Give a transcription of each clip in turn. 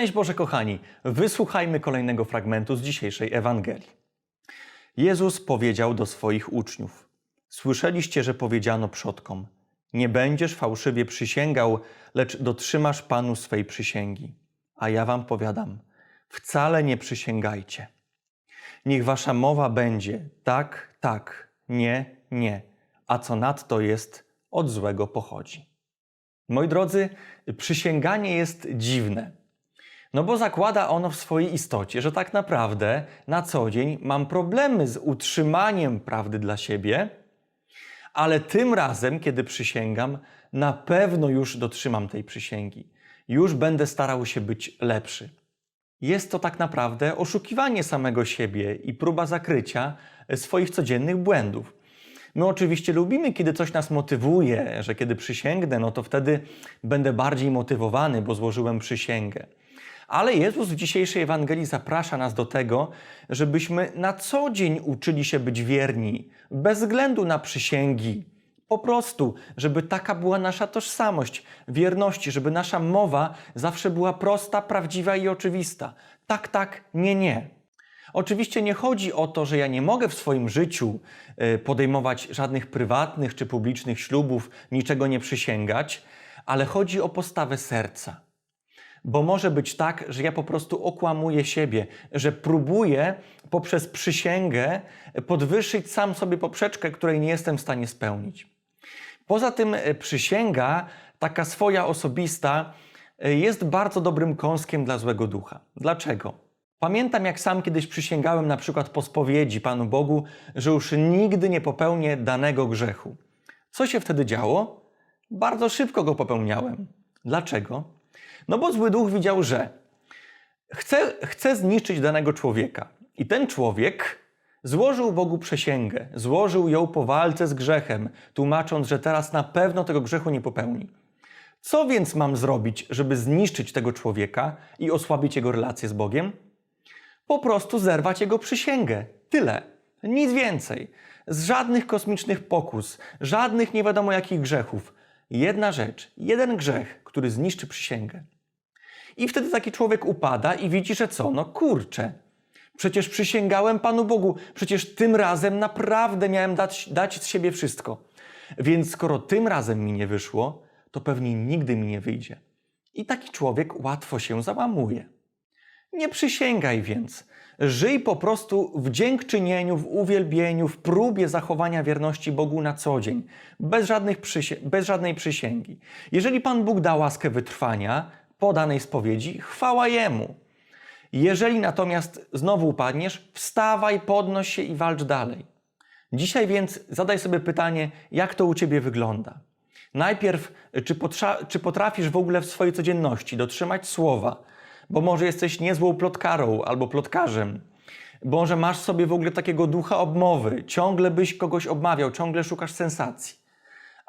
Szczęść Boże, kochani, wysłuchajmy kolejnego fragmentu z dzisiejszej Ewangelii. Jezus powiedział do swoich uczniów: Słyszeliście, że powiedziano przodkom: Nie będziesz fałszywie przysięgał, lecz dotrzymasz Panu swej przysięgi. A ja wam powiadam: wcale nie przysięgajcie. Niech wasza mowa będzie tak, tak, nie, nie, a co nadto jest, od złego pochodzi. Moi drodzy, przysięganie jest dziwne. No bo zakłada ono w swojej istocie, że tak naprawdę na co dzień mam problemy z utrzymaniem prawdy dla siebie, ale tym razem, kiedy przysięgam, na pewno już dotrzymam tej przysięgi. Już będę starał się być lepszy. Jest to tak naprawdę oszukiwanie samego siebie i próba zakrycia swoich codziennych błędów. My oczywiście lubimy, kiedy coś nas motywuje, że kiedy przysięgnę, no to wtedy będę bardziej motywowany, bo złożyłem przysięgę. Ale Jezus w dzisiejszej Ewangelii zaprasza nas do tego, żebyśmy na co dzień uczyli się być wierni, bez względu na przysięgi. Po prostu, żeby taka była nasza tożsamość wierności, żeby nasza mowa zawsze była prosta, prawdziwa i oczywista. Tak, tak, nie, nie. Oczywiście nie chodzi o to, że ja nie mogę w swoim życiu y, podejmować żadnych prywatnych czy publicznych ślubów, niczego nie przysięgać, ale chodzi o postawę serca. Bo może być tak, że ja po prostu okłamuję siebie, że próbuję poprzez przysięgę podwyższyć sam sobie poprzeczkę, której nie jestem w stanie spełnić. Poza tym e, przysięga, taka swoja osobista, e, jest bardzo dobrym kąskiem dla złego ducha. Dlaczego? Pamiętam, jak sam kiedyś przysięgałem na przykład po spowiedzi Panu Bogu, że już nigdy nie popełnię danego grzechu. Co się wtedy działo? Bardzo szybko go popełniałem. Dlaczego? No bo zły duch widział, że chce, chce zniszczyć danego człowieka. I ten człowiek złożył Bogu przysięgę, złożył ją po walce z grzechem, tłumacząc, że teraz na pewno tego grzechu nie popełni. Co więc mam zrobić, żeby zniszczyć tego człowieka i osłabić jego relację z Bogiem? Po prostu zerwać jego przysięgę. Tyle. Nic więcej. Z żadnych kosmicznych pokus, żadnych nie wiadomo jakich grzechów. Jedna rzecz, jeden grzech, który zniszczy przysięgę. I wtedy taki człowiek upada i widzi, że co? No kurczę. Przecież przysięgałem Panu Bogu, przecież tym razem naprawdę miałem dać, dać z siebie wszystko. Więc skoro tym razem mi nie wyszło, to pewnie nigdy mi nie wyjdzie. I taki człowiek łatwo się załamuje. Nie przysięgaj więc. Żyj po prostu w dziękczynieniu, w uwielbieniu, w próbie zachowania wierności Bogu na co dzień, bez, żadnych przysię- bez żadnej przysięgi. Jeżeli Pan Bóg da łaskę wytrwania po danej spowiedzi, chwała Jemu. Jeżeli natomiast znowu upadniesz, wstawaj, podnoś się i walcz dalej. Dzisiaj więc zadaj sobie pytanie, jak to u Ciebie wygląda. Najpierw, czy, czy potrafisz w ogóle w swojej codzienności dotrzymać słowa, bo może jesteś niezłą plotkarą albo plotkarzem, może masz sobie w ogóle takiego ducha obmowy, ciągle byś kogoś obmawiał, ciągle szukasz sensacji.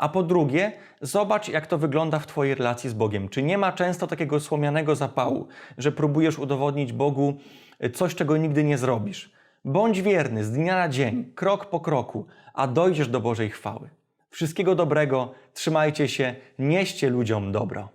A po drugie, zobacz, jak to wygląda w Twojej relacji z Bogiem. Czy nie ma często takiego słomianego zapału, że próbujesz udowodnić Bogu coś, czego nigdy nie zrobisz? Bądź wierny z dnia na dzień, krok po kroku, a dojdziesz do Bożej chwały. Wszystkiego dobrego, trzymajcie się, nieście ludziom dobro.